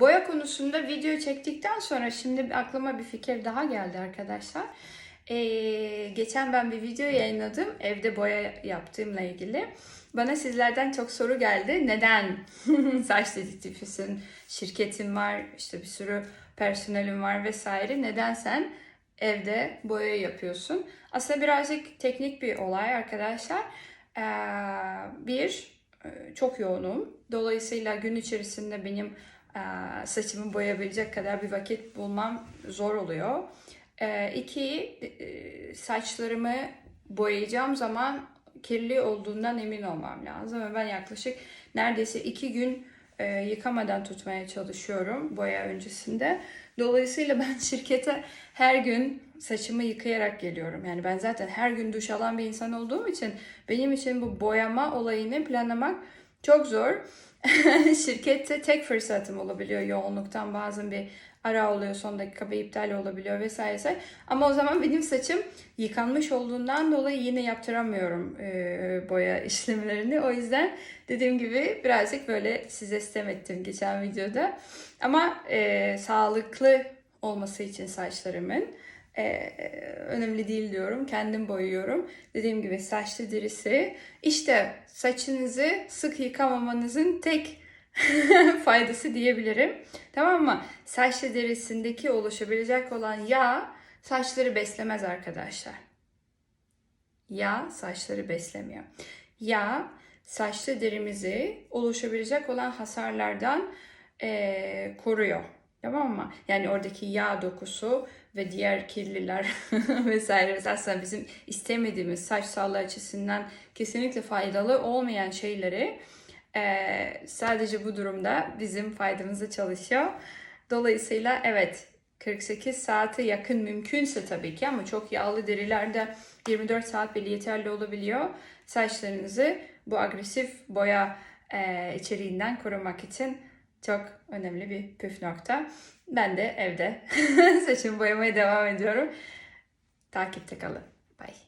Boya konusunda video çektikten sonra şimdi aklıma bir fikir daha geldi arkadaşlar. Ee, geçen ben bir video yayınladım evde boya yaptığımla ilgili. Bana sizlerden çok soru geldi. Neden saç dedektifisin, şirketin var, işte bir sürü personelin var vesaire. Neden sen evde boya yapıyorsun? Aslında birazcık teknik bir olay arkadaşlar. Ee, bir, e, çok yoğunum. Dolayısıyla gün içerisinde benim saçımı boyayabilecek kadar bir vakit bulmam zor oluyor. E, iki, e, saçlarımı boyayacağım zaman kirli olduğundan emin olmam lazım. Ben yaklaşık neredeyse iki gün e, yıkamadan tutmaya çalışıyorum boya öncesinde. Dolayısıyla ben şirkete her gün saçımı yıkayarak geliyorum. Yani ben zaten her gün duş alan bir insan olduğum için benim için bu boyama olayını planlamak çok zor. Şirkette tek fırsatım olabiliyor yoğunluktan bazen bir ara oluyor son dakika bir iptal olabiliyor vesaire. Ama o zaman benim saçım yıkanmış olduğundan dolayı yine yaptıramıyorum e, boya işlemlerini. O yüzden dediğim gibi birazcık böyle size sistem ettim geçen videoda. Ama e, sağlıklı olması için saçlarımın e, önemli değil diyorum. Kendim boyuyorum. Dediğim gibi saçlı derisi. İşte saçınızı sık yıkamamanızın tek faydası diyebilirim. Tamam mı? Saçlı derisindeki oluşabilecek olan yağ saçları beslemez arkadaşlar. Yağ saçları beslemiyor. Yağ saçlı derimizi oluşabilecek olan hasarlardan eee, koruyor. Tamam mı? Yani oradaki yağ dokusu ve diğer kirliler vesaire aslında bizim istemediğimiz saç sağlığı açısından kesinlikle faydalı olmayan şeyleri eee, sadece bu durumda bizim faydamıza çalışıyor. Dolayısıyla evet 48 saate yakın mümkünse tabii ki ama çok yağlı derilerde 24 saat bile yeterli olabiliyor. Saçlarınızı bu agresif boya eee, içeriğinden korumak için çok önemli bir püf nokta. Ben de evde saçımı boyamaya devam ediyorum. Takipte kalın. Bye.